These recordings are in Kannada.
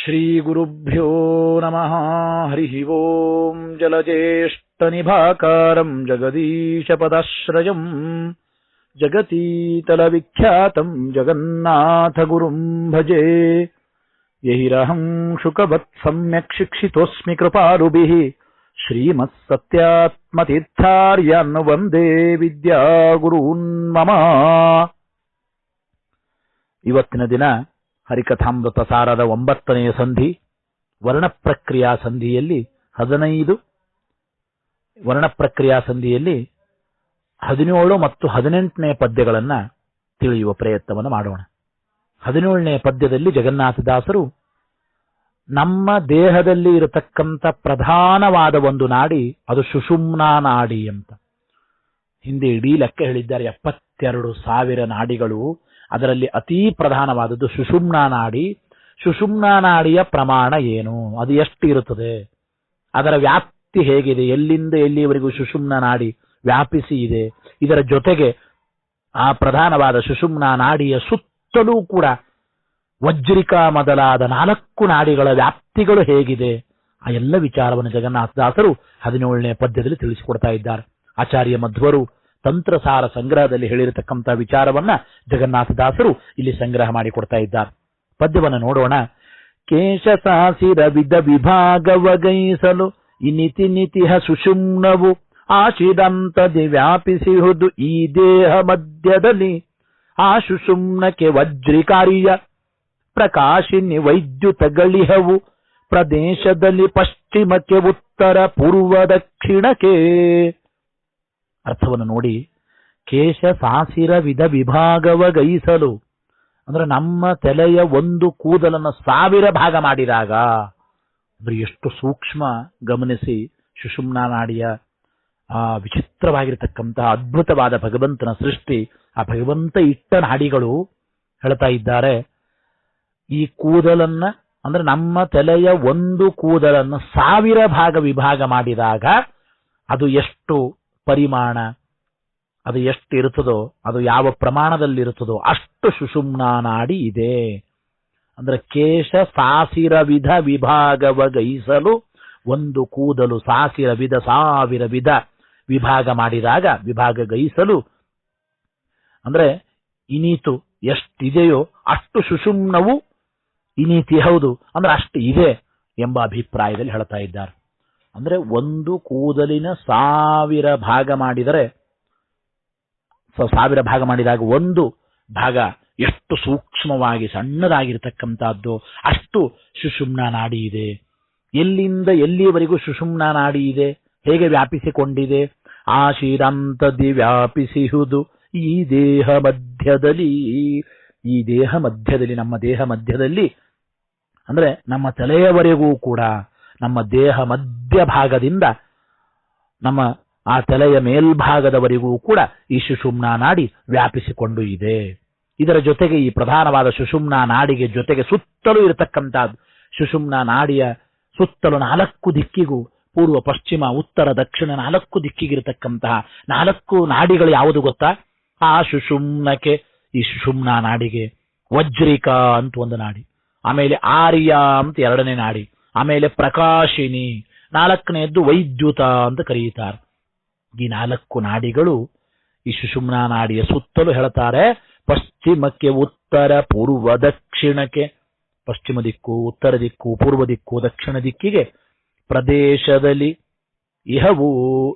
श्रीगुरुभ्यो नमः हरिः ओम् जलज्येष्ठनिभाकारम् जगदीशपदाश्रयम् जगतीतलविख्यातम् जगन्नाथगुरुम् भजे यहिरहम् शुकवत् सम्यक् शिक्षितोऽस्मि कृपालुभिः श्रीमत्सत्यात्मतीर्थार्यान् वन्दे ವಿದ್ಯಾಗುರೂನ್ ಮಮ ಇವತ್ತಿನ ದಿನ ಹರಿಕಥಾಮೃತ ಸಾರದ ಒಂಬತ್ತನೆಯ ಸಂಧಿ, ವರ್ಣಪ್ರಕ್ರಿಯಾ ಸಂಧಿಯಲ್ಲಿ ಹದಿನೈದು, ವರ್ಣಪ್ರಕ್ರಿಯಾ ಸಂಧಿಯಲ್ಲಿ ಹದಿನೇಳು ಮತ್ತು ಹದಿನೆಂಟನೇ ಪದ್ಯಗಳನ್ನು ತಿಳಿಯುವ ಪ್ರಯತ್ನವನ್ನು ಮಾಡೋಣ. ಹದಿನೇಳನೇ ಪದ್ಯದಲ್ಲಿ ಜಗನ್ನಾಥದಾಸರು, ನಮ್ಮ ದೇಹದಲ್ಲಿ ಇರತಕ್ಕಂಥ ಪ್ರಧಾನವಾದ ಒಂದು ನಾಡಿ ಅದು ಸುಷುಮ್ನಾ ನಾಡಿ ಅಂತ. ಹಿಂದೆ ಇಡೀ ಲೆಕ್ಕ ಹೇಳಿದ್ದಾರೆ, ಎಪ್ಪತ್ತೆರಡು ಸಾವಿರ ನಾಡಿಗಳು ಅದರಲ್ಲಿ ಅತೀ ಪ್ರಧಾನವಾದದ್ದು ಸುಷುಮ್ನಾ ನಾಡಿ. ಸುಷುಮ್ನಾ ನಾಡಿಯ ಪ್ರಮಾಣ ಏನು? ಅದು ಎಷ್ಟು ಇರುತ್ತದೆ ಅದರ ವ್ಯಾಪ್ತಿ ಹೇಗಿದೆ? ಎಲ್ಲಿಂದ ಎಲ್ಲಿಯವರೆಗೂ ಸುಷುಮ್ನ ನಾಡಿ ವ್ಯಾಪಿಸಿ ಇದೆ? ಇದರ ಜೊತೆಗೆ ಆ ಪ್ರಧಾನವಾದ ಸುಷುಮ್ನ ನಾಡಿಯ ಸುತ್ತಲೂ ಕೂಡ ವಜ್ರಿಕಾ ಮೊದಲಾದ ನಾಲ್ಕು ನಾಡಿಗಳ ವ್ಯಾಪ್ತಿಗಳು ಹೇಗಿದೆ? ಆ ಎಲ್ಲ ವಿಚಾರವನ್ನು ಜಗನ್ನಾಥದಾಸರು ಹದಿನೇಳನೇ ಪದ್ಯದಲ್ಲಿ ತಿಳಿಸಿಕೊಡ್ತಾ ಇದ್ದಾರೆ. ಆಚಾರ್ಯ ಮಧ್ವರು ತಂತ್ರಸಾರ ಸಂಗ್ರಹದಲ್ಲಿ ಹೇಳಿರತಕ್ಕಂಥ ವಿಚಾರವನ್ನ ಜಗನ್ನಾಥದಾಸರು ಇಲ್ಲಿ ಸಂಗ್ರಹ ಮಾಡಿಕೊಡ್ತಾ ಇದ್ದಾರೆ. ಪದ್ಯವನ್ನು ನೋಡೋಣ. ಕೇಶ ಸಾಸಿರ ವಿಧ ವಿಭಾಗವಗೈಸಲು ಇನಿತಿ ನಿತಿಹ ಸುಷುಮ್ನವು ಆಶಿದಂತದಿ ವ್ಯಾಪಿಸಿಹುದು ಈ ದೇಹ ಮಧ್ಯದಲ್ಲಿ. ಆ ಸುಷುಮ್ನಕ್ಕೆ ವಜ್ರಿಕಾರಿಯ ಪ್ರಕಾಶಿನಿ ವೈದ್ಯುತಗಳಿಹವು ಪ್ರದೇಶದಲ್ಲಿ ಪಶ್ಚಿಮಕ್ಕೆ ಉತ್ತರ ಪೂರ್ವ ದಕ್ಷಿಣಕ್ಕೆ. ಅರ್ಥವನ್ನು ನೋಡಿ, ಕೇಶ ಸಾಸಿರ ವಿಧ ವಿಭಾಗವ ಗೈಸಲು. ಅಂದ್ರೆ ನಮ್ಮ ತಲೆಯ ಒಂದು ಕೂದಲನ್ನು ಸಾವಿರ ಭಾಗ ಮಾಡಿದಾಗ, ಅಂದ್ರೆ ಎಷ್ಟು ಸೂಕ್ಷ್ಮ ಗಮನಿಸಿ ಸುಷುಮ್ನಾ ನಾಡಿಯ ಆ ವಿಚಿತ್ರವಾಗಿರತಕ್ಕಂತಹ ಅದ್ಭುತವಾದ ಭಗವಂತನ ಸೃಷ್ಟಿ, ಆ ಭಗವಂತ ಇಟ್ಟ ನಾಡಿಗಳು ಹೇಳ್ತಾ ಇದ್ದಾರೆ, ಈ ಕೂದಲನ್ನ, ಅಂದ್ರೆ ನಮ್ಮ ತಲೆಯ ಒಂದು ಕೂದಲನ್ನು ಸಾವಿರ ಭಾಗ ವಿಭಾಗ ಮಾಡಿದಾಗ, ಅದು ಎಷ್ಟು ಪರಿಮಾಣ, ಅದು ಎಷ್ಟು ಇರುತ್ತದೋ ಅದು ಯಾವ ಪ್ರಮಾಣದಲ್ಲಿರುತ್ತದೋ, ಅಷ್ಟು ಸುಷುಮ್ನ ನಾಡಿ ಇದೆ. ಅಂದ್ರೆ ಕೇಶ ಸಾಸಿರ ವಿಧ ವಿಭಾಗವ ಗೈಸಲು ಒಂದು ಕೂದಲು ಸಾಸಿರ ವಿಧ, ಸಾವಿರ ವಿಧ ವಿಭಾಗ ಮಾಡಿದಾಗ ವಿಭಾಗ ಗೈಸಲು ಅಂದ್ರೆ ಇನೀತು ಎಷ್ಟಿದೆಯೋ ಅಷ್ಟು ಸುಷುಮ್ನವು ಇನೀತಿ ಹೌದು. ಅಂದ್ರೆ ಅಷ್ಟು ಇದೆ ಎಂಬ ಅಭಿಪ್ರಾಯದಲ್ಲಿ ಹೇಳ್ತಾ ಇದ್ದಾರೆ. ಅಂದ್ರೆ ಒಂದು ಕೂದಲಿನ ಸಾವಿರ ಭಾಗ ಮಾಡಿದರೆ ಸಾವಿರ ಭಾಗ ಮಾಡಿದಾಗ ಒಂದು ಭಾಗ ಎಷ್ಟು ಸೂಕ್ಷ್ಮವಾಗಿ ಸಣ್ಣದಾಗಿರ್ತಕ್ಕಂಥದ್ದು, ಅಷ್ಟು ಸುಷುಮ್ನ ನಾಡಿ ಇದೆ. ಎಲ್ಲಿಂದ ಎಲ್ಲಿಯವರೆಗೂ ಸುಷುಮ್ನ ನಾಡಿ ಇದೆ? ಹೇಗೆ ವ್ಯಾಪಿಸಿಕೊಂಡಿದೆ? ಆ ಶ್ರೀರಾಂತದಿ ವ್ಯಾಪಿಸಿಹುದು ಈ ದೇಹ ಮಧ್ಯದಲ್ಲಿ. ಈ ದೇಹ ಮಧ್ಯದಲ್ಲಿ, ನಮ್ಮ ದೇಹ ಮಧ್ಯದಲ್ಲಿ, ಅಂದ್ರೆ ನಮ್ಮ ತಲೆಯವರೆಗೂ ಕೂಡ ನಮ್ಮ ದೇಹ ಮಧ್ಯ ಭಾಗದಿಂದ ನಮ್ಮ ಆ ತಲೆಯ ಮೇಲ್ಭಾಗದವರೆಗೂ ಕೂಡ ಈ ಸುಷುಮ್ನ ನಾಡಿ ವ್ಯಾಪಿಸಿಕೊಂಡು ಇದೆ. ಇದರ ಜೊತೆಗೆ ಈ ಪ್ರಧಾನವಾದ ಸುಷುಮ್ನಾ ನಾಡಿಗೆ ಜೊತೆಗೆ ಸುತ್ತಲೂ ಇರತಕ್ಕಂಥದ್ದು. ಸುಷುಮ್ನ ನಾಡಿಯ ಸುತ್ತಲೂ ನಾಲ್ಕು ದಿಕ್ಕಿಗೂ, ಪೂರ್ವ, ಪಶ್ಚಿಮ, ಉತ್ತರ, ದಕ್ಷಿಣ ನಾಲ್ಕು ದಿಕ್ಕಿಗಿರತಕ್ಕಂತಹ ನಾಲ್ಕು ನಾಡಿಗಳು ಯಾವುದು ಗೊತ್ತಾ? ಆ ಸುಷುಮ್ನಕ್ಕೆ ಈ ಸುಷುಮ್ನ ನಾಡಿಗೆ ವಜ್ರಿಕಾ ಅಂತ ಒಂದು ನಾಡಿ. ಆಮೇಲೆ ಆರ್ಯ ಅಂತ ಎರಡನೇ ನಾಡಿ. ಆಮೇಲೆ ಪ್ರಕಾಶಿನಿ, ನಾಲ್ಕನೆಯದ್ದು ವೈದ್ಯುತ ಅಂತ ಕರೆಯುತ್ತಾರೆ ಈ ನಾಲ್ಕು ನಾಡಿಗಳು ಈ ಸುಷುಮ್ನಾ ನಾಡಿಯ ಸುತ್ತಲೂ ಹೇಳ್ತಾರೆ, ಪಶ್ಚಿಮಕ್ಕೆ ಉತ್ತರ, ಪೂರ್ವ ದಕ್ಷಿಣಕ್ಕೆ, ಪಶ್ಚಿಮ ದಿಕ್ಕು, ಉತ್ತರ ದಿಕ್ಕು, ಪೂರ್ವ ದಿಕ್ಕು, ದಕ್ಷಿಣ ದಿಕ್ಕಿಗೆ ಪ್ರದೇಶದಲ್ಲಿ ಇಹವು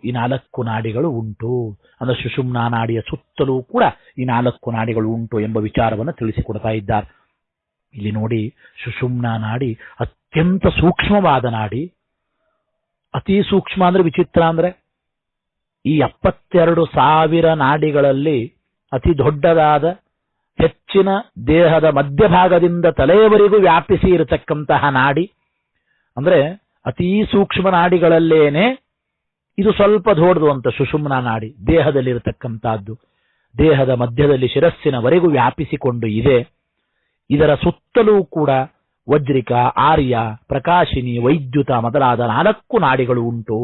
ಈ ನಾಲ್ಕು ನಾಡಿಗಳು ಉಂಟು. ಅಂದ್ರೆ ಸುಷುಮ್ನಾ ನಾಡಿಯ ಸುತ್ತಲೂ ಕೂಡ ಈ ನಾಲ್ಕು ನಾಡಿಗಳು ಉಂಟು ಎಂಬ ವಿಚಾರವನ್ನು ತಿಳಿಸಿಕೊಡ್ತಾ ಇದ್ದಾರೆ. ಇಲ್ಲಿ ನೋಡಿ ಸುಷುಮ್ನಾ ನಾಡಿ ಅತ್ಯಂತ ಸೂಕ್ಷ್ಮವಾದ ನಾಡಿ ಅತಿ ಸೂಕ್ಷ್ಮ ಅಂದ್ರೆ ವಿಚಿತ್ರ ಅಂದ್ರೆ, ಈ ಎಪ್ಪತ್ತೆರಡು ಸಾವಿರ ನಾಡಿಗಳಲ್ಲಿ ಅತಿ ದೊಡ್ಡದಾದ ಹೆಚ್ಚಿನ ದೇಹದ ಮಧ್ಯಭಾಗದಿಂದ ತಲೆಯವರೆಗೂ ವ್ಯಾಪಿಸಿ ಇರತಕ್ಕಂತಹ ನಾಡಿ, ಅಂದ್ರೆ ಅತೀ ಸೂಕ್ಷ್ಮ ನಾಡಿಗಳಲ್ಲೇನೆ ಇದು ಸ್ವಲ್ಪ ದೊಡ್ಡದು ಅಂತ ಸುಷುಮ್ನ ನಾಡಿ ದೇಹದಲ್ಲಿರತಕ್ಕಂತಹದ್ದು ದೇಹದ ಮಧ್ಯದಲ್ಲಿ ಶಿರಸ್ಸಿನವರೆಗೂ ವ್ಯಾಪಿಸಿಕೊಂಡು ಇದೆ. ಇದರ ಸುತ್ತಲೂ ಕೂಡ ವಜ್ರಿಕ, ಆರ್ಯ, ಪ್ರಕಾಶಿನಿ, ವೈದ್ಯುತ ಮೊದಲಾದ ನಾಲ್ಕು ನಾಡಿಗಳು ಉಂಟು.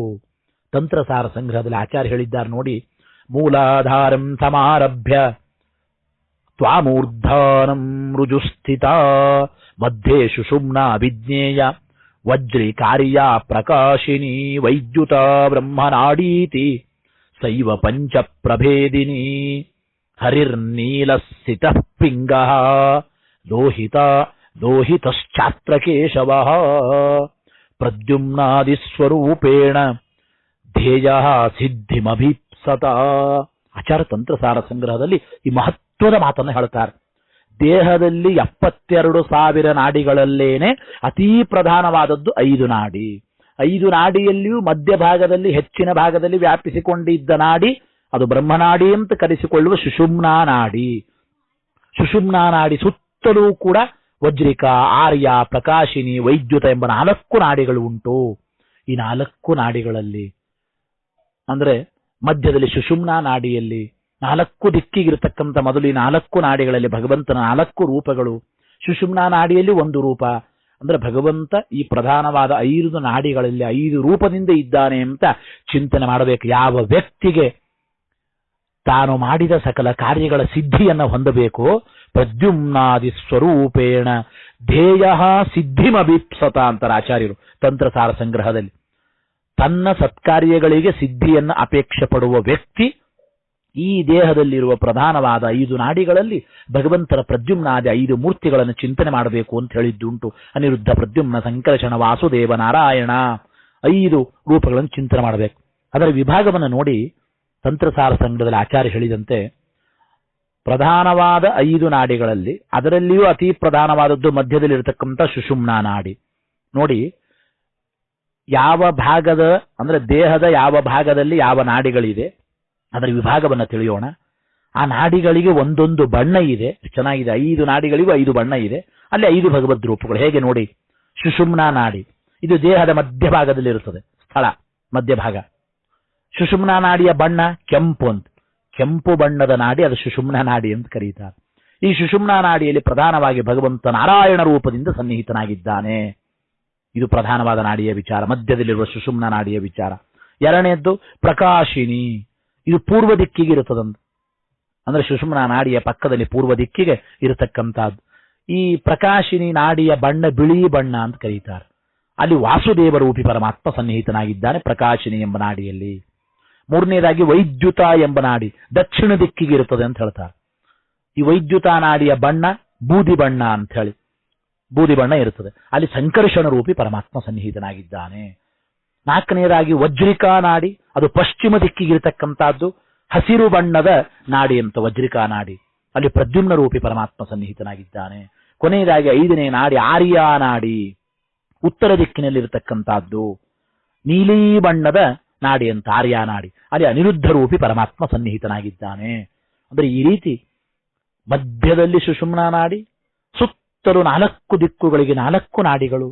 ತಂತ್ರಸಾರ ಸಂಗ್ರಹದಲ್ಲಿ ಆಚಾರ್ಯ ಹೇಳಿದ್ದಾರೆ ನೋಡಿ. ಮೂಲಾಧಾರಂ ಸಮಾರಭ್ಯ ತ್ವಾಮೂರ್ಧಾನಂ ರುಜುಸ್ಥಿತ ಮಧ್ಯೆ ಸುಷುಮ್ನ ಅಭಿಜ್ಞೇಯ ವಜ್ರಿ, ಕಾರ್ಯ, ಪ್ರಕಾಶಿನಿ, ವೈದ್ಯುತ ಬ್ರಹ್ಮನಾಡೀತಿ ಸೈವ ಪಂಚ ಪ್ರಭೇದಿನಿ ಹರಿರ್ನೀಲಸ್ಥಿತ ಪಿಂಗ ಲೋಹಿತ ಲೋಹಿತಶ್ಚಾತ್ರ ಕೇಶವ ಪ್ರದ್ಯುಮ್ನಾದಿಸ್ವರೂಪೇಣ ಧ್ಯೇಯ ಸಿದ್ಧಿಮಭೀಪ್ಸತ ಆಚಾರ ತಂತ್ರಸಾರ ಸಂಗ್ರಹದಲ್ಲಿ ಈ ಮಹತ್ವದ ಮಾತನ್ನು ಹೇಳ್ತಾರೆ. ದೇಹದಲ್ಲಿ ಎಪ್ಪತ್ತೆರಡು ಸಾವಿರ ನಾಡಿಗಳಲ್ಲೇನೆ ಅತೀ ಪ್ರಧಾನವಾದದ್ದು ಐದು ನಾಡಿ. ಐದು ನಾಡಿಯಲ್ಲಿಯೂ ಮಧ್ಯಭಾಗದಲ್ಲಿ, ಹೆಚ್ಚಿನ ಭಾಗದಲ್ಲಿ ವ್ಯಾಪಿಸಿಕೊಂಡಿದ್ದ ನಾಡಿ, ಅದು ಬ್ರಹ್ಮನಾಡಿ ಅಂತ ಕರೆಸಿಕೊಳ್ಳುವ ಸುಷುಮ್ನಾ ನಾಡಿ. ಸುಷುಮ್ನಾ ನಾಡಿ ಸುತ್ತಲೂ ಕೂಡ ವಜ್ರಿಕ, ಆರ್ಯ, ಪ್ರಕಾಶಿನಿ, ವೈದ್ಯುತ ಎಂಬ ನಾಲ್ಕು ನಾಡಿಗಳು ಉಂಟು. ಈ ನಾಲ್ಕು ನಾಡಿಗಳಲ್ಲಿ ಅಂದ್ರೆ ಮಧ್ಯದಲ್ಲಿ ಸುಷುಮ್ನಾ ನಾಡಿಯಲ್ಲಿ ನಾಲ್ಕು ದಿಕ್ಕಿಗಿರತಕ್ಕಂಥ ಮೊದಲು ಈ ನಾಲ್ಕು ನಾಡಿಗಳಲ್ಲಿ ಭಗವಂತನ ನಾಲ್ಕು ರೂಪಗಳು. ಸುಷುಮ್ನಾ ನಾಡಿಯಲ್ಲಿ ಒಂದು ರೂಪ. ಅಂದ್ರೆ ಭಗವಂತ ಈ ಪ್ರಧಾನವಾದ ಐದು ನಾಡಿಗಳಲ್ಲಿ ಐದು ರೂಪದಿಂದ ಇದ್ದಾನೆ ಅಂತ ಚಿಂತನೆ ಮಾಡಬೇಕು. ಯಾವ ವ್ಯಕ್ತಿಗೆ ತಾನು ಮಾಡಿದ ಸಕಲ ಕಾರ್ಯಗಳ ಸಿದ್ಧಿಯನ್ನು ಹೊಂದಬೇಕು? ಪ್ರದ್ಯುಮ್ನಾದಿ ಸ್ವರೂಪೇಣ ಧ್ಯೇಯ ಸಿದ್ಧಿಮಭೀಪ್ಸತ ಅಂತಾರೆ ಆಚಾರ್ಯರು ತಂತ್ರಸಾರ ಸಂಗ್ರಹದಲ್ಲಿ. ತನ್ನ ಸತ್ಕಾರ್ಯಗಳಿಗೆ ಸಿದ್ಧಿಯನ್ನು ಅಪೇಕ್ಷೆ ಪಡುವ ವ್ಯಕ್ತಿ ಈ ದೇಹದಲ್ಲಿರುವ ಪ್ರಧಾನವಾದ ಐದು ನಾಡಿಗಳಲ್ಲಿ ಭಗವಂತನ ಪ್ರದ್ಯುಮ್ನಾದಿ ಐದು ಮೂರ್ತಿಗಳನ್ನು ಚಿಂತನೆ ಮಾಡಬೇಕು ಅಂತ ಹೇಳಿದ್ದುಂಟು. ಅನಿರುದ್ಧ ಪ್ರದ್ಯುಮ್ನ ಸಂಕರ್ಷಣ ವಾಸುದೇವ ನಾರಾಯಣ ಐದು ರೂಪಗಳನ್ನು ಚಿಂತನೆ ಮಾಡಬೇಕು. ಅದರ ವಿಭಾಗವನ್ನು ನೋಡಿ ತಂತ್ರಸಾರ ಸಂಗ್ರಹದಲ್ಲಿ ಆಚಾರ್ಯ ಹೇಳಿದಂತೆ ಪ್ರಧಾನವಾದ ಐದು ನಾಡಿಗಳಲ್ಲಿ ಅದರಲ್ಲಿಯೂ ಅತಿ ಪ್ರಧಾನವಾದದ್ದು ಮಧ್ಯದಲ್ಲಿ ಮಧ್ಯದಲ್ಲಿರತಕ್ಕಂಥ ಸುಷುಮ್ನಾ ನಾಡಿ. ನೋಡಿ, ಯಾವ ಭಾಗದ, ಅಂದ್ರೆ ದೇಹದ ಯಾವ ಭಾಗದಲ್ಲಿ ಯಾವ ನಾಡಿಗಳಿದೆ, ಅದರ ವಿಭಾಗವನ್ನು ತಿಳಿಯೋಣ. ಆ ನಾಡಿಗಳಿಗೆ ಒಂದೊಂದು ಬಣ್ಣ ಇದೆ, ಚೆನ್ನಾಗಿದೆ. ಐದು ನಾಡಿಗಳಿಗೂ ಐದು ಬಣ್ಣ ಇದೆ. ಅಲ್ಲಿ ಐದು ಭಗವದ್ ರೂಪಗಳು. ಹೇಗೆ ನೋಡಿ? ಸುಷುಮ್ನಾ ನಾಡಿ. ಇದು ದೇಹದ ಮಧ್ಯಭಾಗದಲ್ಲಿರುತ್ತದೆ. ಸ್ಥಳ, ಮಧ್ಯಭಾಗ. ಸುಷುಮ್ನಾ ನಾಡಿಯ ಬಣ್ಣ ಕೆಂಪು ಅಂತ. ಕೆಂಪು ಬಣ್ಣದ ನಾಡಿ, ಅದು ಸುಷುಮ್ನ ನಾಡಿ ಅಂತ ಕರೀತಾರೆ. ಈ ಸುಷುಮ್ನ ನಾಡಿಯಲ್ಲಿ ಪ್ರಧಾನವಾಗಿ ಭಗವಂತ ನಾರಾಯಣ ರೂಪದಿಂದ ಸನ್ನಿಹಿತನಾಗಿದ್ದಾನೆ. ಇದು ಪ್ರಧಾನವಾದ ನಾಡಿಯ ವಿಚಾರ. ಮಧ್ಯದಲ್ಲಿರುವ ಸುಷುಮ್ನ ನಾಡಿಯ ವಿಚಾರ. ಎರಡನೆಯದ್ದು ಪ್ರಕಾಶಿನಿ ಇದು ಪೂರ್ವ ದಿಕ್ಕಿಗೆ ಇರುತ್ತದಂತ. ಅಂದ್ರೆ ಸುಷುಮ್ನ ನಾಡಿಯ ಪಕ್ಕದಲ್ಲಿ ಪೂರ್ವ ದಿಕ್ಕಿಗೆ ಇರತಕ್ಕಂತಹದ್ದು ಈ ಪ್ರಕಾಶಿನಿ ನಾಡಿಯ ಬಣ್ಣ ಬಿಳಿ ಬಣ್ಣ ಅಂತ ಕರೀತಾರೆ. ಅಲ್ಲಿ ವಾಸುದೇವ ರೂಪಿ ಪರಮಾತ್ಮ ಸನ್ನಿಹಿತನಾಗಿದ್ದಾನೆ ಪ್ರಕಾಶಿನಿ ಎಂಬ ನಾಡಿಯಲ್ಲಿ. ಮೂರನೇದಾಗಿ ವೈದ್ಯುತ ಎಂಬ ನಾಡಿ, ದಕ್ಷಿಣ ದಿಕ್ಕಿಗೆ ಇರುತ್ತದೆ ಅಂತ ಹೇಳ್ತಾರೆ. ಈ ವೈದ್ಯುತ ನಾಡಿಯ ಬಣ್ಣ ಬೂದಿ ಬಣ್ಣ ಅಂತ ಹೇಳಿ. ಬೂದಿ ಬಣ್ಣ ಇರುತ್ತದೆ. ಅಲ್ಲಿ ಸಂಕರ್ಷಣ ರೂಪಿ ಪರಮಾತ್ಮ ಸನ್ನಿಹಿತನಾಗಿದ್ದಾನೆ. ನಾಲ್ಕನೇದಾಗಿ ವಜ್ರಿಕಾ ನಾಡಿ, ಅದು ಪಶ್ಚಿಮ ದಿಕ್ಕಿಗೆ ಇರತಕ್ಕಂತಹದ್ದು ಹಸಿರು ಬಣ್ಣದ ನಾಡಿ ಅಂತ ವಜ್ರಿಕಾ ನಾಡಿ. ಅಲ್ಲಿ ಪ್ರದ್ಯುಮ್ನ ರೂಪಿ ಪರಮಾತ್ಮ ಸನ್ನಿಹಿತನಾಗಿದ್ದಾನೆ. ಕೊನೆಯದಾಗಿ ಐದನೇ ನಾಡಿ ಆರ್ಯಾ ನಾಡಿ. ಉತ್ತರ ದಿಕ್ಕಿನಲ್ಲಿರತಕ್ಕಂತಹದ್ದು ನೀಲಿ ಬಣ್ಣದ ನಾಡಿ ಅಂತ ಆರ್ಯ ನಾಡಿ. ಅಲ್ಲಿ ಅನಿರುದ್ಧ ರೂಪಿ ಪರಮಾತ್ಮ ಸನ್ನಿಹಿತನಾಗಿದ್ದಾನೆ. ಅಂದ್ರೆ ಈ ರೀತಿ ಮಧ್ಯದಲ್ಲಿ ಸುಷುಮ್ನ ನಾಡಿ, ಸುತ್ತಲೂ ನಾಲ್ಕು ದಿಕ್ಕುಗಳಿಗೆ ನಾಲ್ಕು ನಾಡಿಗಳು,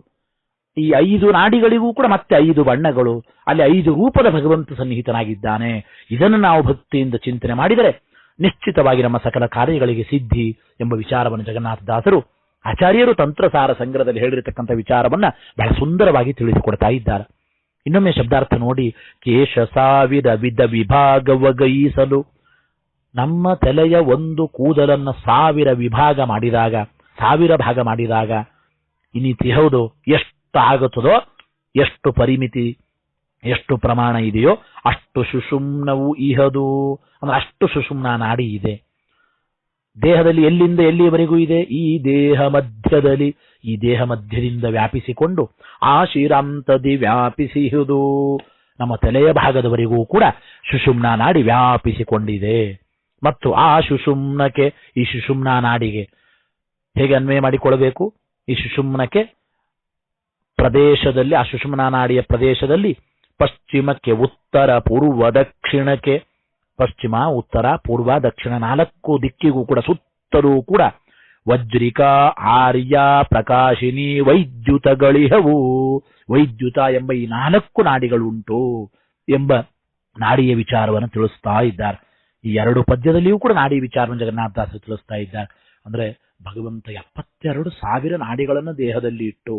ಈ ಐದು ನಾಡಿಗಳಿಗೂ ಕೂಡ ಮತ್ತೆ ಐದು ಬಣ್ಣಗಳು, ಅಲ್ಲಿ ಐದು ರೂಪದ ಭಗವಂತ ಸನ್ನಿಹಿತನಾಗಿದ್ದಾನೆ. ಇದನ್ನು ನಾವು ಭಕ್ತಿಯಿಂದ ಚಿಂತನೆ ಮಾಡಿದರೆ ನಿಶ್ಚಿತವಾಗಿ ನಮ್ಮ ಸಕಲ ಕಾರ್ಯಗಳಿಗೆ ಸಿದ್ಧಿ ಎಂಬ ವಿಚಾರವನ್ನು ಜಗನ್ನಾಥದಾಸರು, ಆಚಾರ್ಯರು ತಂತ್ರಸಾರ ಸಂಗ್ರಹದಲ್ಲಿ ಹೇಳಿರತಕ್ಕಂಥ ವಿಚಾರವನ್ನ ಬಹಳ ಸುಂದರವಾಗಿ ತಿಳಿಸಿಕೊಡ್ತಾ ಇದ್ದಾರೆ. ಇನ್ನೊಮ್ಮೆ ಶಬ್ದಾರ್ಥ ನೋಡಿ, ಕೇಶ ಸಾವಿರ ವಿಧ ವಿಭಾಗವಗೈಸಲು ನಮ್ಮ ತಲೆಯ ಒಂದು ಕೂದಲನ್ನು ಸಾವಿರ ವಿಭಾಗ ಮಾಡಿದಾಗ, ಸಾವಿರ ಭಾಗ ಮಾಡಿದಾಗ ಇನ್ನಿತಿ ಹೌದು ಎಷ್ಟು ಆಗುತ್ತದೋ ಎಷ್ಟು ಪರಿಮಿತಿ, ಎಷ್ಟು ಪ್ರಮಾಣ ಇದೆಯೋ, ಅಷ್ಟು ಸುಷುಮ್ನವು ಇಹದು. ಅಂದ್ರೆ ಅಷ್ಟು ಸುಷುಮ್ನ ನಾಡಿ ಇದೆ. ದೇಹದಲ್ಲಿ ಎಲ್ಲಿಂದ ಎಲ್ಲಿಯವರೆಗೂ ಇದೆ? ಈ ದೇಹ ಮಧ್ಯದಲ್ಲಿ, ಈ ದೇಹ ಮಧ್ಯದಿಂದ ವ್ಯಾಪಿಸಿಕೊಂಡು ಆ ಶ್ರೀರಾಂತದಿ ವ್ಯಾಪಿಸಿಹುದು. ನಮ್ಮ ತಲೆಯ ಭಾಗದವರೆಗೂ ಕೂಡ ಸುಷುಮ್ನ ನಾಡಿ ವ್ಯಾಪಿಸಿಕೊಂಡಿದೆ. ಮತ್ತು ಆ ಸುಷುಮ್ನಕ್ಕೆ, ಈ ಸುಷುಮ್ನ ನಾಡಿಗೆ ಹೇಗೆ ಅನ್ವಯ ಮಾಡಿಕೊಳ್ಳಬೇಕು? ಈ ಸುಷುಮ್ನಕ್ಕೆ ಪ್ರದೇಶದಲ್ಲಿ, ಆ ಸುಷುಮ್ನ ನಾಡಿಯ ಪ್ರದೇಶದಲ್ಲಿ ಪಶ್ಚಿಮಕ್ಕೆ, ಉತ್ತರ, ಪೂರ್ವ, ದಕ್ಷಿಣಕ್ಕೆ ಪಶ್ಚಿಮ, ಉತ್ತರ, ಪೂರ್ವ, ದಕ್ಷಿಣ ನಾಲ್ಕು ದಿಕ್ಕಿಗೂ ಕೂಡ ಸುತ್ತಲೂ ಕೂಡ ವಜ್ರಿಕಾ, ಆರ್ಯ, ಪ್ರಕಾಶಿನಿ, ವೈದ್ಯುತಗಳಿಹವು. ವೈದ್ಯುತ ಎಂಬ ಈ ನಾಲ್ಕು ನಾಡಿಗಳುಂಟು ಎಂಬ ನಾಡಿಯ ವಿಚಾರವನ್ನು ತಿಳಿಸ್ತಾ ಇದ್ದಾರೆ. ಈ ಎರಡು ಪದ್ಯದಲ್ಲಿಯೂ ಕೂಡ ನಾಡಿ ವಿಚಾರವನ್ನು ಜಗನ್ನಾಥದಾಸರು ತಿಳಿಸ್ತಾ ಇದ್ದಾರೆ. ಅಂದ್ರೆ ಭಗವಂತ ಎಪ್ಪತ್ತೆರಡು ಸಾವಿರ ನಾಡಿಗಳನ್ನು ದೇಹದಲ್ಲಿ ಇಟ್ಟು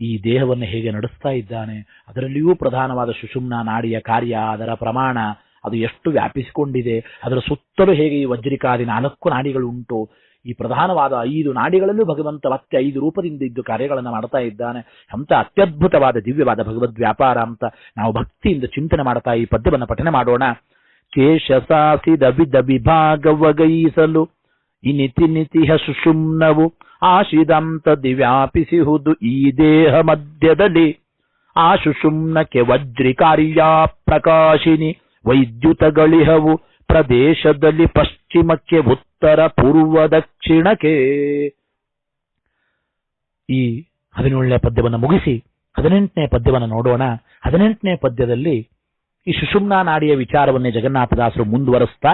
ಈ ದೇಹವನ್ನು ಹೇಗೆ ನಡೆಸ್ತಾ ಇದ್ದಾನೆ, ಅದರಲ್ಲಿಯೂ ಪ್ರಧಾನವಾದ ಸುಷುಮ್ನ ನಾಡಿಯ ಕಾರ್ಯ, ಅದರ ಪ್ರಮಾಣ ಅದು ಎಷ್ಟು ವ್ಯಾಪಿಸಿಕೊಂಡಿದೆ, ಅದರ ಸುತ್ತಲೂ ಹೇಗೆ ಈ ವಜ್ರಿಕಾದಿ ನಾಲ್ಕು ನಾಡಿಗಳು ಉಂಟು ಈ ಪ್ರಧಾನವಾದ ಐದು ನಾಡಿಗಳಲ್ಲೂ ಭಗವಂತ ಮತ್ತೆ ಐದು ರೂಪದಿಂದ ಇದ್ದು ಕಾರ್ಯಗಳನ್ನು ಮಾಡ್ತಾ ಇದ್ದಾನೆ. ಅಂತ ಅತ್ಯದ್ಭುತವಾದ ದಿವ್ಯವಾದ ಭಗವದ್ ವ್ಯಾಪಾರ ಅಂತ ನಾವು ಭಕ್ತಿಯಿಂದ ಚಿಂತನೆ ಮಾಡ್ತಾ ಈ ಪದ್ಯವನ್ನು ಪಠನೆ ಮಾಡೋಣ. ಕೇಶ ಸಾಸಿ ದಬಿ ದಬಿ ಭಾಗವಗೈಸಲು ಇನಿತಿ ನಿತಿಹ ಸುಷುಮ್ನವು ಆಶಿದಂತ ದಿವ್ಯಾಪಿಸಿಹುದು ಈ ದೇಹ ಮಧ್ಯದಲ್ಲಿ. ಆ ಸುಷುಮ್ನಕ್ಕೆ ವಜ್ರಿಕಾರ್ಯ ಪ್ರಕಾಶಿನಿ ವೈದ್ಯುತಗಳಿಹವು ಪ್ರದೇಶದಲ್ಲಿ ಪಶ್ಚಿಮಕ್ಕೆ, ಉತ್ತರ, ಪೂರ್ವ, ದಕ್ಷಿಣಕ್ಕೆ. ಈ ಹದಿನೇಳನೇ ಪದ್ಯವನ್ನು ಮುಗಿಸಿ ಹದಿನೆಂಟನೇ ಪದ್ಯವನ್ನು ನೋಡೋಣ. ಹದಿನೆಂಟನೇ ಪದ್ಯದಲ್ಲಿ ಈ ಸುಷುಮ್ನಾ ನಾಡಿಯ ವಿಚಾರವನ್ನೇ ಜಗನ್ನಾಥದಾಸರು ಮುಂದುವರೆಸ್ತಾ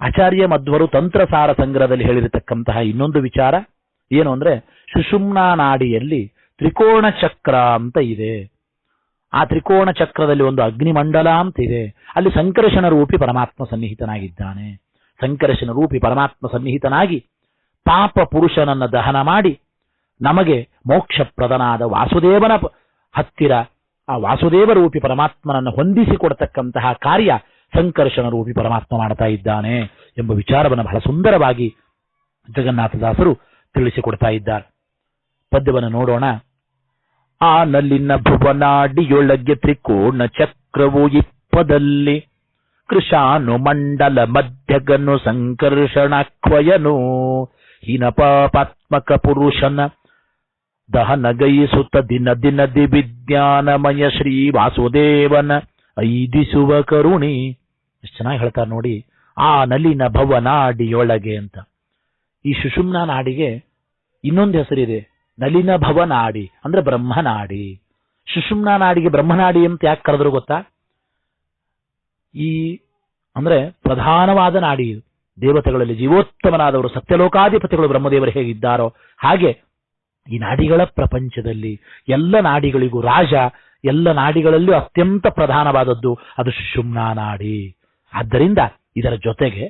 ಆಚಾರ್ಯ ಮಧ್ವರು ತಂತ್ರಸಾರ ಸಂಗ್ರಹದಲ್ಲಿ ಹೇಳಿರತಕ್ಕಂತಹ ಇನ್ನೊಂದು ವಿಚಾರ, ಏನು ಅಂದ್ರೆ ಸುಷುಮ್ನಾ ನಾಡಿಯಲ್ಲಿ ತ್ರಿಕೋಣ ಚಕ್ರ ಅಂತ ಇದೆ. ಆ ತ್ರಿಕೋಣ ಚಕ್ರದಲ್ಲಿ ಒಂದು ಅಗ್ನಿಮಂಡಲ ಅಂತ ಇದೆ ಅಲ್ಲಿ ಸಂಕರ್ಷಣ ರೂಪಿ ಪರಮಾತ್ಮ ಸನ್ನಿಹಿತನಾಗಿದ್ದಾನೆ. ಸಂಕರ್ಷಣ ರೂಪಿ ಪರಮಾತ್ಮ ಸನ್ನಿಹಿತನಾಗಿ ಪಾಪ ಪುರುಷನನ್ನ ದಹನ ಮಾಡಿ ನಮಗೆ ಮೋಕ್ಷಪ್ರದನಾದ ವಾಸುದೇವನ ಹತ್ತಿರ ಆ ವಾಸುದೇವ ರೂಪಿ ಪರಮಾತ್ಮನನ್ನು ಹೊಂದಿಸಿಕೊಡ್ತಕ್ಕಂತಹ ಕಾರ್ಯ ಸಂಕರ್ಷಣ ರೂಪಿ ಪರಮಾತ್ಮ ಮಾಡ್ತಾ ಇದ್ದಾನೆ ಎಂಬ ವಿಚಾರವನ್ನು ಬಹಳ ಸುಂದರವಾಗಿ ಜಗನ್ನಾಥದಾಸರು ತಿಳಿಸಿಕೊಡ್ತಾ ಇದ್ದಾರೆ. ಪದ್ಯವನ್ನು ನೋಡೋಣ. ಆ ನಲ್ಲಿನ ಭುವನಾಡಿಯೊಳಗೆ ತ್ರಿಕೋಣ ಚಕ್ರವು ಇಪ್ಪದಲ್ಲಿ. ಕೃಷಾನು ಮಂಡಲ ಮಧ್ಯಗನು ಸಂಕರ್ಷಣಾಕ್ವಯನು. ಹೀನ ಪಾಪಾತ್ಮಕ ಪುರುಷನ ದಹನಗೈಸುತ್ತ ದಿನ ದಿನದಿ ವಿಜ್ಞಾನಮಯ ಶ್ರೀ ವಾಸುದೇವನ ಐದಿಸುವ ಕರುಣಿ. ಎಷ್ಟು ಚೆನ್ನಾಗಿ ಹೇಳ್ತಾರೆ ನೋಡಿ ಆ ನಲಿನ ಭವನಾಡಿಯೊಳಗೆ ಅಂತ. ಈ ಸುಷುಮ್ನ ನಾಡಿಗೆ ಇನ್ನೊಂದು ಹೆಸರಿದೆ. ನಲಿನ ಭವನಾಡಿ ಅಂದ್ರೆ ಬ್ರಹ್ಮನಾಡಿ ಸುಷುಮ್ನ ನಾಡಿಗೆ ಬ್ರಹ್ಮನಾಡಿ ಅಂತ ಯಾಕೆ ಕರೆದ್ರು ಗೊತ್ತಾ? ಈ, ಅಂದ್ರೆ ಪ್ರಧಾನವಾದ ನಾಡಿ ಇದು. ದೇವತೆಗಳಲ್ಲಿ ಜೀವೋತ್ತಮನಾದವರು, ಸತ್ಯಲೋಕಾಧಿಪತಿಗಳು ಬ್ರಹ್ಮದೇವರು ಹೇಗಿದ್ದಾರೋ ಹಾಗೆ ಈ ನಾಡಿಗಳ ಪ್ರಪಂಚದಲ್ಲಿ ಎಲ್ಲ ನಾಡಿಗಳಿಗೂ ರಾಜ, ಎಲ್ಲ ನಾಡಿಗಳಲ್ಲೂ ಅತ್ಯಂತ ಪ್ರಧಾನವಾದದ್ದು ಅದು ಸುಷುಮ್ನ ನಾಡಿ. ಆದ್ದರಿಂದ ಇದರ ಜೊತೆಗೆ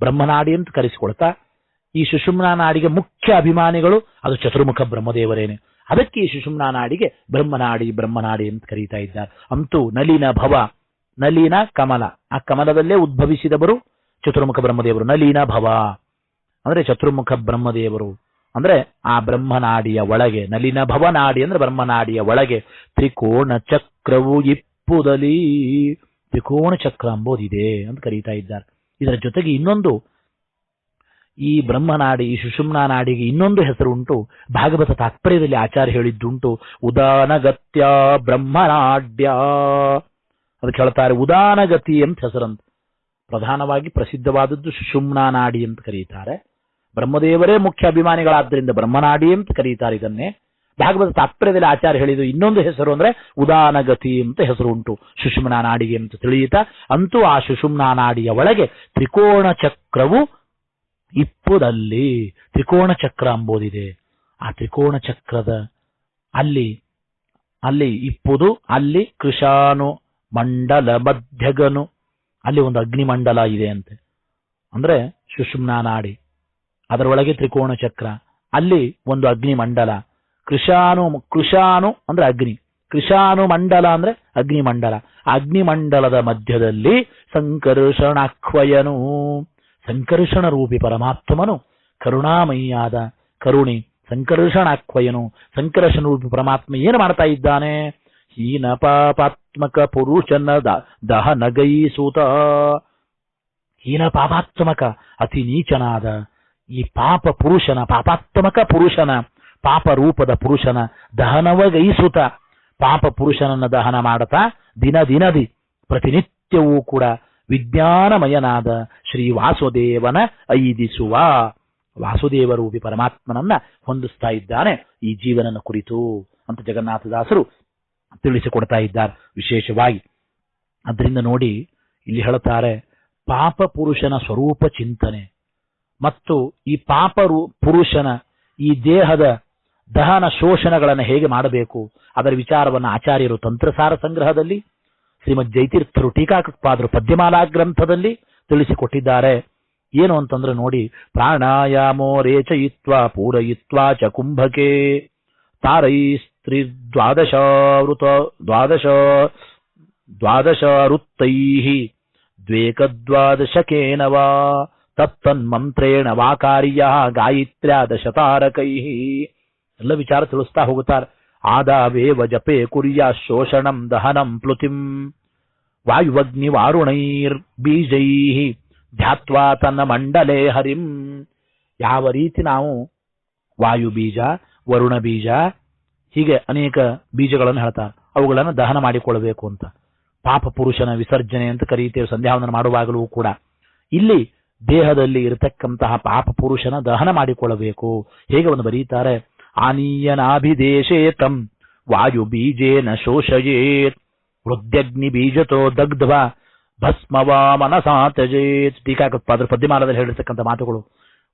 ಬ್ರಹ್ಮನಾಡಿ ಅಂತ ಕರೆಸಿಕೊಳ್ತಾ ಈ ಸುಷುಮ್ನಾ ನಾಡಿಗೆ ಮುಖ್ಯ ಅಭಿಮಾನಿಗಳು, ಅದು ಚತುರ್ಮುಖ ಬ್ರಹ್ಮದೇವರೇನೆ. ಅದಕ್ಕೆ ಈ ಸುಷುಮ್ನಾ ನಾಡಿಗೆ ಬ್ರಹ್ಮನಾಡಿ ಬ್ರಹ್ಮನಾಡಿ ಅಂತ ಕರೀತಾ ಇದ್ದಾರೆ. ಅಂತೂ ನಲಿನ ಭವ, ನಲಿನ ಕಮಲ. ಆ ಕಮಲದಲ್ಲೇ ಉದ್ಭವಿಸಿದವರು ಚತುರ್ಮುಖ ಬ್ರಹ್ಮದೇವರು. ನಲಿನ ಭವ. ಅಂದ್ರೆ ಚತುರ್ಮುಖ ಬ್ರಹ್ಮದೇವರು. ಅಂದ್ರೆ ಆ ಬ್ರಹ್ಮನಾಡಿಯ ಒಳಗೆ, ನಲಿನ ಭವನಾಡಿ ಅಂದ್ರೆ ಬ್ರಹ್ಮನಾಡಿಯ ಒಳಗೆ ತ್ರಿಕೋಣ ಚಕ್ರವು ಇಪ್ಪುದಲಿ, ತ್ರಿಕೋಣ ಚಕ್ರ ಅಂಬೋದಿದೆ ಅಂತ ಕರೀತಾ ಇದ್ದಾರೆ. ಇದರ ಜೊತೆಗೆ ಇನ್ನೊಂದು ಈ ಬ್ರಹ್ಮನಾಡಿ ಈ ಸುಷುಮ್ನಾ ನಾಡಿಗೆ ಇನ್ನೊಂದು ಹೆಸರು ಉಂಟು. ಭಾಗವತ ತಾತ್ಪರ್ಯದಲ್ಲಿ ಆಚಾರ್ಯ ಹೇಳಿದ್ದುಂಟು. ಉದಾನಗತ್ಯ ಬ್ರಹ್ಮನಾಡ್ಯ. ಅದಕ್ಕೆ ಹೇಳ್ತಾರೆ ಉದಾನಗತಿ ಅಂತ ಹೆಸರಂತ. ಪ್ರಧಾನವಾಗಿ ಪ್ರಸಿದ್ಧವಾದದ್ದು ಸುಷುಮ್ನಾ ನಾಡಿ ಅಂತ ಕರೀತಾರೆ. ಬ್ರಹ್ಮದೇವರೇ ಮುಖ್ಯ ಅಭಿಮಾನಿಗಳಾದ್ದರಿಂದ ಬ್ರಹ್ಮನಾಡಿ ಅಂತ ಕರೀತಾರೆ ಇದನ್ನೇ. ಭಾಗವತ ತಾತ್ಪರ್ಯದಲ್ಲಿ ಆಚಾರ್ಯ ಹೇಳಿದ್ದು ಇನ್ನೊಂದು ಹೆಸರು ಅಂದ್ರೆ ಉದಾನಗತಿ ಅಂತ ಹೆಸರು ಉಂಟು. ಸುಷುಮ್ನಾ ನಾಡಿಗೆ ಅಂತ ತಿಳಿಯುತ್ತಾ, ಅಂತೂ ಆ ಸುಷುಮ್ನಾ ನಾಡಿಯ ಒಳಗೆ ತ್ರಿಕೋಣ ಚಕ್ರವು ಇಪ್ಪುದಲ್ಲಿ ತ್ರಿಕೋಣ ಚಕ್ರ ಎಂಬುದಿದೆ ಆ ತ್ರಿಕೋಣ ಚಕ್ರದ ಅಲ್ಲಿ ಅಲ್ಲಿ ಇಪ್ಪುದು, ಅಲ್ಲಿ ಕೃಷಾನು ಮಂಡಲ ಮಧ್ಯಗನು, ಅಲ್ಲಿ ಒಂದು ಅಗ್ನಿಮಂಡಲ ಇದೆ ಅಂತೆ. ಅಂದ್ರೆ ಸುಷುಮ್ನ ನಾಡಿ ಅದರೊಳಗೆ ತ್ರಿಕೋಣ ಚಕ್ರ, ಅಲ್ಲಿ ಒಂದು ಅಗ್ನಿ ಮಂಡಲ ಕೃಷಾನು ಕೃಷಾನು ಅಂದ್ರೆ ಅಗ್ನಿ. ಕೃಷಾನು ಮಂಡಲ ಅಂದ್ರೆ ಅಗ್ನಿ ಮಂಡಲ ಅಗ್ನಿ ಮಂಡಲದ ಮಧ್ಯದಲ್ಲಿ ಸಂಕರ್ಷಣಾಕ್ವಯನು. ಸಂಕರ್ಷಣ ರೂಪಿ ಪರಮಾತ್ಮನು, ಕರುಣಾಮಯಿಯಾದ ಕರುಣಿ, ಸಂಕರ್ಷಣಾಕ್ವಯನು ಸಂಕರ್ಷಣ ರೂಪಿ ಪರಮಾತ್ಮ ಏನು ಮಾಡ್ತಾ ಇದ್ದಾನೆ? ಹೀನ ಪಾಪಾತ್ಮಕ ಪುರುಷನ ದ- ದಹನಗೈಸುತ. ಹೀನ ಪಾಪಾತ್ಮಕ, ಅತಿ ನೀಚನಾದ ಈ ಪಾಪ ಪುರುಷನ, ಪಾಪಾತ್ಮಕ ಪುರುಷನ ಪಾಪ ರೂಪದ ಪುರುಷನ ದಹನವಗೈಸುತ. ಪಾಪ ಪುರುಷನನ್ನ ದಹನ ಮಾಡುತ್ತಾ ದಿನ ದಿನದಿ ಪ್ರತಿನಿತ್ಯವೂ ಕೂಡ ವಿಜ್ಞಾನಮಯನಾದ ಶ್ರೀ ವಾಸುದೇವನ ಐದಿಸುವ. ವಾಸುದೇವ ರೂಪಿ ಪರಮಾತ್ಮನನ್ನ ಹೊಂದಿಸ್ತಾ ಇದ್ದಾನೆ. ಈ ಜೀವನನ ಕುರಿತು ಅಂತ ಜಗನ್ನಾಥದಾಸರು ತಿಳಿಸಿಕೊಡ್ತಾ ಇದ್ದಾರೆ ವಿಶೇಷವಾಗಿ. ಅದರಿಂದ ನೋಡಿ ಇಲ್ಲಿ ಹೇಳುತ್ತಾರೆ, ಪಾಪ ಪುರುಷನ ಸ್ವರೂಪ ಚಿಂತನೆ. ಮತ್ತು ಈ ಪಾಪ ಪುರುಷನ ಈ ದೇಹದ ದಹನ ಶೋಷಣಗಳನ್ನು ಹೇಗೆ ಮಾಡಬೇಕು, ಅದರ ವಿಚಾರವನ್ನು ಆಚಾರ್ಯರು ತಂತ್ರಸಾರ ಸಂಗ್ರಹದಲ್ಲಿ ಶ್ರೀಮದ್ ಜೈತೀರ್ಥರು ಟೀಕಾಕೃತ್ಪಾದರು ಪದ್ಯಮಾಲಾ ಗ್ರಂಥದಲ್ಲಿ ತಿಳಿಸಿಕೊಟ್ಟಿದ್ದಾರೆ. ಏನು ಅಂತಂದ್ರೆ ನೋಡಿ, ಪ್ರಾಣಾಯಾಮೋ ರೇಚಯಿತ್ವ, ಪೂರಯಿತ್ವ ಚ ಕುಂಭಕೆ ದ್ವಾದಶ ಋತ ದ್ವಾದಶ ದ್ವಾದಶ ವೃತ್ತೈ ದ್ವೇಕದ್ವಾದಶಕೇನ ವಾ, ತತ್ತನ್ಮಂತ್ರೇಣ ವಾ ಕಾರ್ಯ ಗಾಯತ್ರ್ಯಾ ದಶತಾರಕೈ ಎಲ್ಲ ವಿಚಾರ ತಿಳಿಸ್ತಾ ಹೋಗುತ್ತಾರೆ. ಆದಾವೇವ ಜಪೆ ಕುರ್ಯ ಶೋಷಣಂ ದಹನಂ ಪ್ಲುತಿಂ. ವಾಯುವಗ್ನಿ ವಾರುಣೈರ್ ಬೀಜೈ ಧ್ಯಾತ್ವಾ ತನ್ನ ಮಂಡಲೆ ಹರಿಂ. ಯಾವ ರೀತಿ ನಾವು ವಾಯು ಬೀಜ, ವರುಣ ಬೀಜ, ಹೀಗೆ ಅನೇಕ ಬೀಜಗಳನ್ನು ಹೇಳ್ತಾರೆ ಅವುಗಳನ್ನು ದಹನ ಮಾಡಿಕೊಳ್ಳಬೇಕು ಅಂತ. ಪಾಪ ಪುರುಷನ ವಿಸರ್ಜನೆ ಅಂತ ಕರೀತೇವೆ, ಸಂಧ್ಯಾವಂದನ ಮಾಡುವಾಗಲೂ ಕೂಡ. ಇಲ್ಲಿ ದೇಹದಲ್ಲಿ ಇರತಕ್ಕಂತಹ ಪಾಪ ಪುರುಷನ ದಹನ ಮಾಡಿಕೊಳ್ಳಬೇಕು. ಹೇಗೆ ಒಂದು ಬರೀತಾರೆ ಆನೀಯನಾಭಿದೇಶೇ ತಂ ವಾಯು ಬೀಜೇನ ಶೋಷಯೇತ್. ವೃದ್ಧ್ಯಗ್ನಿ ಬೀಜತೋ ದಗ್ಧವ, ಭಸ್ಮವಾ ಮನಸಾ ತ್ಯಜೇತ್. ಪದ್ಯಮಾಲಾದಲ್ಲಿ ಹೇಳಿರ್ತಕ್ಕಂಥ ಮಾತುಗಳು.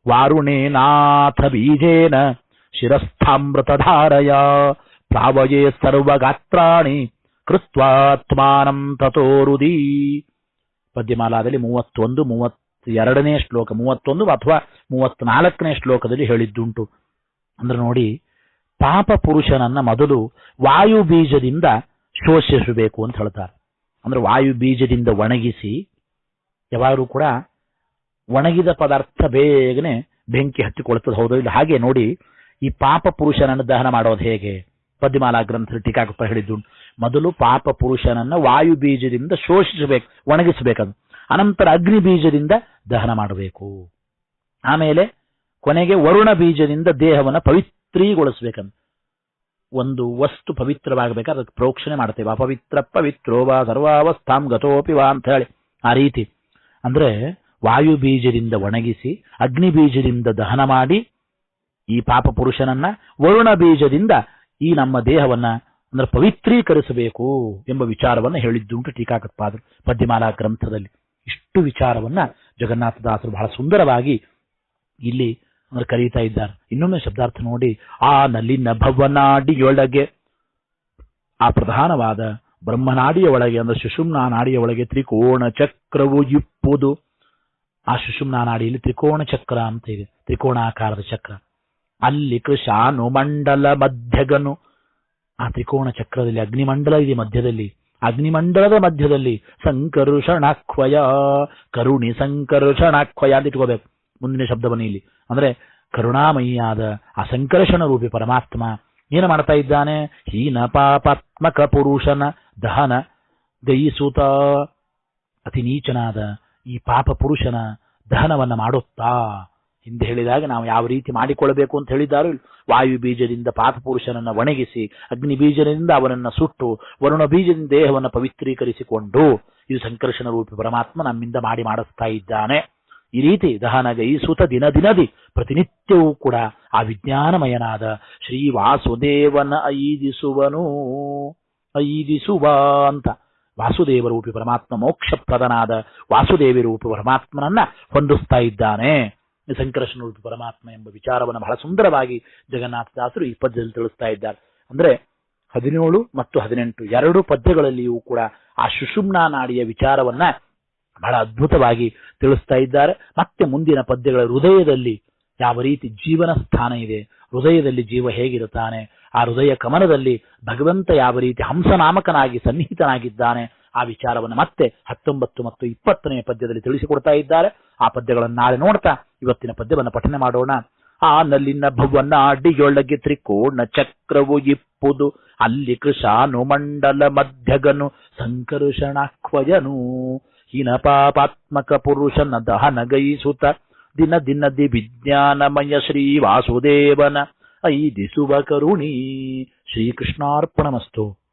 ವಾರುಣೇನಾಥ ಬೀಜೇನ ಶಿರಸ್ಥಾಮೃತಧಾರಯ ಸರ್ವ ಗಾತ್ರಾಣಿ ಕೃತ್ವಾತ್ಮಾನಂ ತಥೋರುದಿ ಪದ್ಯಮಾಲಾದಲ್ಲಿ ಮೂವತ್ತೊಂದು, ಮೂವತ್ತೆರಡನೇ ಶ್ಲೋಕ, ಮೂವತ್ತೊಂದು ಅಥವಾ ಮೂವತ್ನಾಲ್ಕನೇ ಶ್ಲೋಕದಲ್ಲಿ ಹೇಳಿದ್ದುಂಟು. ಅಂದ್ರೆ ನೋಡಿ, ಪಾಪ ಪುರುಷನನ್ನ ಮೊದಲು ವಾಯು ಬೀಜದಿಂದ ಶೋಷಿಸಬೇಕು ಅಂತ ಹೇಳ್ತಾರೆ. ಅಂದ್ರೆ ವಾಯು ಬೀಜದಿಂದ ಒಣಗಿಸಿ ಯಾವಾಗಲೂ ಕೂಡ ಒಣಗಿದ ಪದಾರ್ಥ ಬೇಗನೆ ಬೆಂಕಿ ಹತ್ತಿಕೊಳ್ಳುತ್ತದೆ. ಹೌದು, ಇಲ್ಲ, ಹಾಗೆ ನೋಡಿ ಈ ಪಾಪ ಪುರುಷನನ್ನು ದಹನ ಮಾಡೋದು ಹೇಗೆ? ಪದ್ಮಾಲಾ ಗ್ರಂಥ ಟೀಕಾಕಪ್ಪ ಹೇಳಿದ್ದು, ಮೊದಲು ಪಾಪ ಪುರುಷನನ್ನ ವಾಯು ಬೀಜದಿಂದ ಶೋಷಿಸಬೇಕು, ಒಣಗಿಸಬೇಕದು. ಅನಂತರ ಅಗ್ನಿ ಬೀಜದಿಂದ ದಹನ ಮಾಡಬೇಕು. ಆಮೇಲೆ ಕೊನೆಗೆ ವರುಣ ಬೀಜದಿಂದ ದೇಹವನ್ನು ಪವಿತ್ರೀಗೊಳಿಸ್ಬೇಕಂತ. ಒಂದು ವಸ್ತು ಪವಿತ್ರವಾಗಬೇಕಾದ್ರೆ ಅದಕ್ಕೆ ಪ್ರೋಕ್ಷಣೆ ಮಾಡ್ತೇವೆ. ಅಪವಿತ್ರ ಪವಿತ್ರೋ ವಾ ಸರ್ವಾವಸ್ಥಾಂ ಗತೋಪಿ ವಾ ಅಂತ ಹೇಳಿ ಆ ರೀತಿ. ಅಂದ್ರೆ ವಾಯು ಬೀಜದಿಂದ ಒಣಗಿಸಿ ಅಗ್ನಿ ಬೀಜದಿಂದ ದಹನ ಮಾಡಿ, ಈ ಪಾಪ ಪುರುಷನನ್ನ ವರುಣ ಬೀಜದಿಂದ ಈ ನಮ್ಮ ದೇಹವನ್ನ ಅಂದ್ರೆ ಪವಿತ್ರೀಕರಿಸಬೇಕು ಎಂಬ ವಿಚಾರವನ್ನ ಹೇಳಿದ್ದುಂಟು ಟೀಕಾಕತ್ಪಾದರು ಪದ್ಯಮಾಲಾ ಗ್ರಂಥದಲ್ಲಿ. ಇಷ್ಟು ವಿಚಾರವನ್ನ ಜಗನ್ನಾಥದಾಸರು ಬಹಳ ಸುಂದರವಾಗಿ ಇಲ್ಲಿ ಅಂದ್ರೆ ಕರೀತಾ ಇದ್ದಾರೆ. ಇನ್ನೊಮ್ಮೆ ಶಬ್ದಾರ್ಥ ನೋಡಿ, ಆ ನಲಿನ ಭವನಾಡಿಯೊಳಗೆ ಆ ಪ್ರಧಾನವಾದ ಬ್ರಹ್ಮನಾಡಿಯ ಒಳಗೆ ಅಂದ್ರೆ ಸುಷುಮ್ನ ನಾಡಿಯ ಒಳಗೆ ತ್ರಿಕೋಣ ಚಕ್ರವು ಇಪ್ಪುದು. ಆ ಸುಷುಮ್ನ ನಾಡಿಯಲ್ಲಿ ತ್ರಿಕೋಣ ಚಕ್ರ ಅಂತ ಇದೆ, ತ್ರಿಕೋಣಾಕಾರದ ಚಕ್ರ. ಅಲ್ಲಿ ಕೃಷಾನು ಮಂಡಲ ಮಧ್ಯಗನು. ಆ ತ್ರಿಕೋಣ ಚಕ್ರದಲ್ಲಿ ಅಗ್ನಿಮಂಡಲ ಇದೆ ಮಧ್ಯದಲ್ಲಿ. ಅಗ್ನಿಮಂಡಲದ ಮಧ್ಯದಲ್ಲಿ ಸಂಕರುಷಣಾಖ್ವಯ ಕರುಣಿ ಸಂಕರುಷಣಾಕ್ವಯ ಅಂತ ಇಟ್ಕೋಬೇಕು. ಮುಂದಿನ ಶಬ್ದವನ್ನು ಇಲ್ಲಿ. ಅಂದ್ರೆ ಕರುಣಾಮಯಿಯಾದ ಆ ಸಂಕರ್ಷಣ ರೂಪಿ ಪರಮಾತ್ಮ ಏನು ಮಾಡ್ತಾ ಇದ್ದಾನೆ? ಹೀನ ಪಾಪಾತ್ಮಕ ಪುರುಷನ ದಹನ ಗೈಸುತ ಅತಿ ನೀಚನಾದ ಈ ಪಾಪ ಪುರುಷನ ದಹನವನ್ನ ಮಾಡುತ್ತಾ? ಹಿಂದೆ ಹೇಳಿದಾಗ ನಾವು ಯಾವ ರೀತಿ ಮಾಡಿಕೊಳ್ಳಬೇಕು ಅಂತ ಹೇಳಿದ್ದಾರೋ ವಾಯು ಬೀಜದಿಂದ ಪಾಪ ಪುರುಷನನ್ನು ಒಣಗಿಸಿ, ಅಗ್ನಿ ಬೀಜದಿಂದ ಅವನನ್ನ ಸುಟ್ಟು, ವರುಣ ಬೀಜದಿಂದ ದೇಹವನ್ನು ಪವಿತ್ರೀಕರಿಸಿಕೊಂಡು, ಇದು ಸಂಕರ್ಷಣ ರೂಪಿ ಪರಮಾತ್ಮ ನಮ್ಮಿಂದ ಮಾಡಿ ಮಾಡಿಸ್ತಾ ಇದ್ದಾನೆ. ಈ ರೀತಿ ದಹನ ಸುತ ದಿನ ದಿನದಿ ಪ್ರತಿನಿತ್ಯವೂ ಕೂಡ ಆ ವಿಜ್ಞಾನಮಯನಾದ ಶ್ರೀ ವಾಸುದೇವನ ಐದಿಸುವನು, ಐದಿಸುವ ಅಂತ. ವಾಸುದೇವ ರೂಪಿ ಪರಮಾತ್ಮ ಮೋಕ್ಷಪ್ರದನಾದ ವಾಸುದೇವಿ ರೂಪಿ ಪರಮಾತ್ಮನನ್ನ ಹೊಂದಿಸ್ತಾ ಇದ್ದಾನೆ. ಸಂಕರ್ಷಣ ರೂಪಿ ಪರಮಾತ್ಮ ಎಂಬ ವಿಚಾರವನ್ನು ಬಹಳ ಸುಂದರವಾಗಿ ಜಗನ್ನಾಥದಾಸರು ಈ ಪದ್ಯದಲ್ಲಿ ತಿಳಿಸ್ತಾ ಇದ್ದಾರೆ. ಅಂದ್ರೆ ಹದಿನೇಳು ಮತ್ತು ಹದಿನೆಂಟು ಎರಡು ಪದ್ಯಗಳಲ್ಲಿಯೂ ಕೂಡ ಆ ಸುಷುಮ್ನಾ ನಾಡಿಯ ವಿಚಾರವನ್ನ ಬಹಳ ಅದ್ಭುತವಾಗಿ ತಿಳಿಸ್ತಾ ಇದ್ದಾರೆ. ಮತ್ತೆ ಮುಂದಿನ ಪದ್ಯಗಳ ಹೃದಯದಲ್ಲಿ ಯಾವ ರೀತಿ ಜೀವನ ಸ್ಥಾನ ಇದೆ, ಹೃದಯದಲ್ಲಿ ಜೀವ ಹೇಗಿರುತ್ತಾನೆ, ಆ ಹೃದಯ ಕಮನದಲ್ಲಿ ಭಗವಂತ ಯಾವ ರೀತಿ ಹಂಸನಾಮಕನಾಗಿ ಸನ್ನಿಹಿತನಾಗಿದ್ದಾನೆ, ಆ ವಿಚಾರವನ್ನು ಮತ್ತೆ ಹತ್ತೊಂಬತ್ತು ಮತ್ತು ಇಪ್ಪತ್ತನೇ ಪದ್ಯದಲ್ಲಿ ತಿಳಿಸಿಕೊಡ್ತಾ ಇದ್ದಾರೆ. ಆ ಪದ್ಯಗಳನ್ನು ನಾಳೆ ನೋಡ್ತಾ ಇವತ್ತಿನ ಪದ್ಯವನ್ನು ಪಠನೆ ಮಾಡೋಣ. ಆ ನಲ್ಲಿನ ಭಗವನ್ನ ಅಡಿಯೊಳಗೆ ತ್ರಿಕೋಣ ಚಕ್ರವು ಇಪ್ಪುದು, ಅಲ್ಲಿ ಕೃಷಾನು ಮಂಡಲ ಮಧ್ಯಗನು ಸಂಕರುಷಣಾಕ್ವಯನು. ಹೀನ ಪಾಪಾತ್ಮಕ ಪುರುಷನ ದಹನ ಗೈಸುತ್ತ ದಿನ ದಿನದಿ ವಿಜ್ಞಾನಮಯ ಶ್ರೀ ವಾಸುದೇವನ. ಐದಿಸುವ ಕರುಣಿ. ಶ್ರೀಕೃಷ್ಣಾರ್ಪಣಮಸ್ತು.